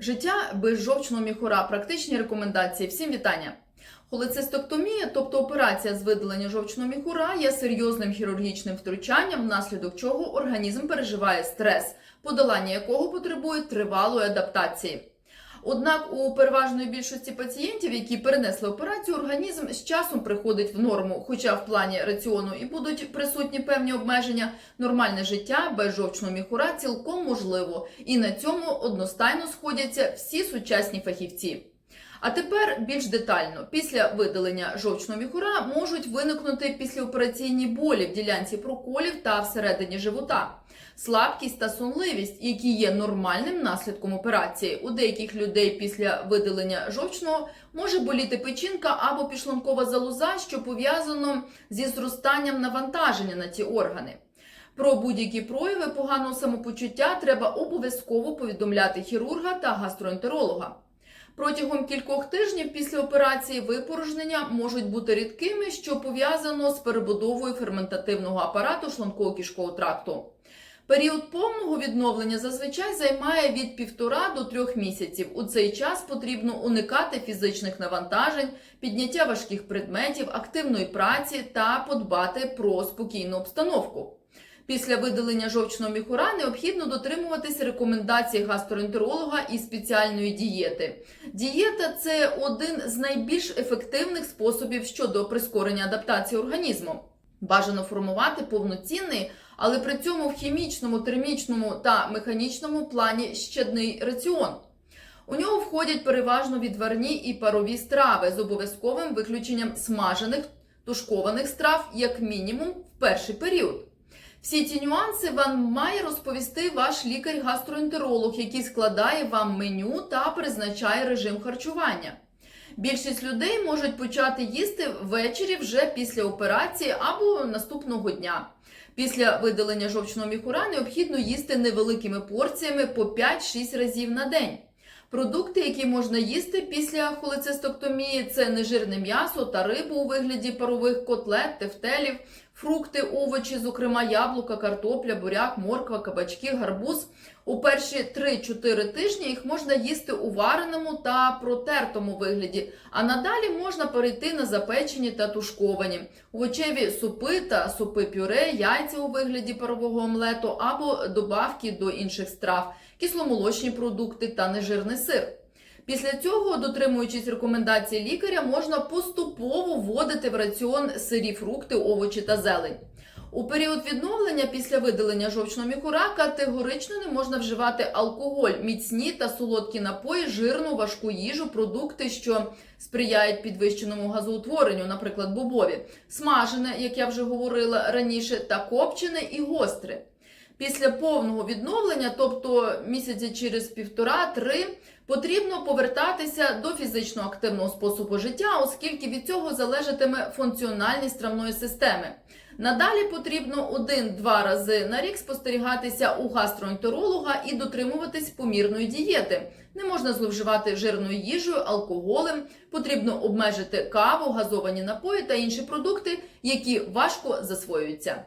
Життя без жовчного міхура. Практичні рекомендації. Всім вітання. Холецистектомія, тобто операція з видалення жовчного міхура, є серйозним хірургічним втручанням, внаслідок чого організм переживає стрес, подолання якого потребує тривалої адаптації. Однак у переважної більшості пацієнтів, які перенесли операцію, організм з часом приходить в норму, хоча в плані раціону і будуть присутні певні обмеження, нормальне життя без жовчного міхура цілком можливо, і на цьому одностайно сходяться всі сучасні фахівці. А тепер більш детально, після видалення жовчного міхура можуть виникнути післяопераційні болі в ділянці проколів та всередині живота, слабкість та сонливість, які є нормальним наслідком операції. У деяких людей після видалення жовчного може боліти печінка або підшлункова залоза, що пов'язано зі зростанням навантаження на ці органи. Про будь-які прояви поганого самопочуття треба обов'язково повідомляти хірурга та гастроентеролога. Протягом кількох тижнів після операції випорожнення можуть бути рідкими, що пов'язано з перебудовою ферментативного апарату шлунково-кишкового тракту. Період повного відновлення зазвичай займає від півтора до трьох місяців. У цей час потрібно уникати фізичних навантажень, підняття важких предметів, активної праці та подбати про спокійну обстановку. Після видалення жовчного міхура необхідно дотримуватись рекомендацій гастроентеролога і спеціальної дієти. Дієта це один з найбільш ефективних способів щодо прискорення адаптації організму. Бажано формувати повноцінний, але при цьому в хімічному, термічному та механічному плані щадний раціон. У нього входять переважно відварні і парові страви з обов'язковим виключенням смажених тушкованих страв, як мінімум, в перший період. Всі ці нюанси вам має розповісти ваш лікар-гастроентеролог, який складає вам меню та призначає режим харчування. Більшість людей можуть почати їсти ввечері вже після операції або наступного дня. Після видалення жовчного міхура необхідно їсти невеликими порціями по 5-6 разів на день. Продукти, які можна їсти після холецистектомії, це нежирне м'ясо та рибу у вигляді парових котлет, тефтелів, фрукти, овочі, зокрема яблука, картопля, буряк, морква, кабачки, гарбуз. У перші 3-4 тижні їх можна їсти у вареному та протертому вигляді, а надалі можна перейти на запечені та тушковані, овочеві супи та супи пюре, яйця у вигляді парового омлету або добавки до інших страв, кисломолочні продукти та нежирний сир. Після цього, дотримуючись рекомендацій лікаря, можна поступово вводити в раціон сирі фрукти, овочі та зелень. У період відновлення після видалення жовчного міхура категорично не можна вживати алкоголь, міцні та солодкі напої, жирну, важку їжу, продукти, що сприяють підвищеному газоутворенню, наприклад, бобові, смажене, як я вже говорила раніше, та копчене і гостре. Після повного відновлення, тобто місяці через півтора-три, потрібно повертатися до фізично активного способу життя, оскільки від цього залежатиме функціональність травної системи. Надалі потрібно один-два рази на рік спостерігатися у гастроентеролога і дотримуватись помірної дієти. Не можна зловживати жирною їжею, алкоголем, потрібно обмежити каву, газовані напої та інші продукти, які важко засвоюються.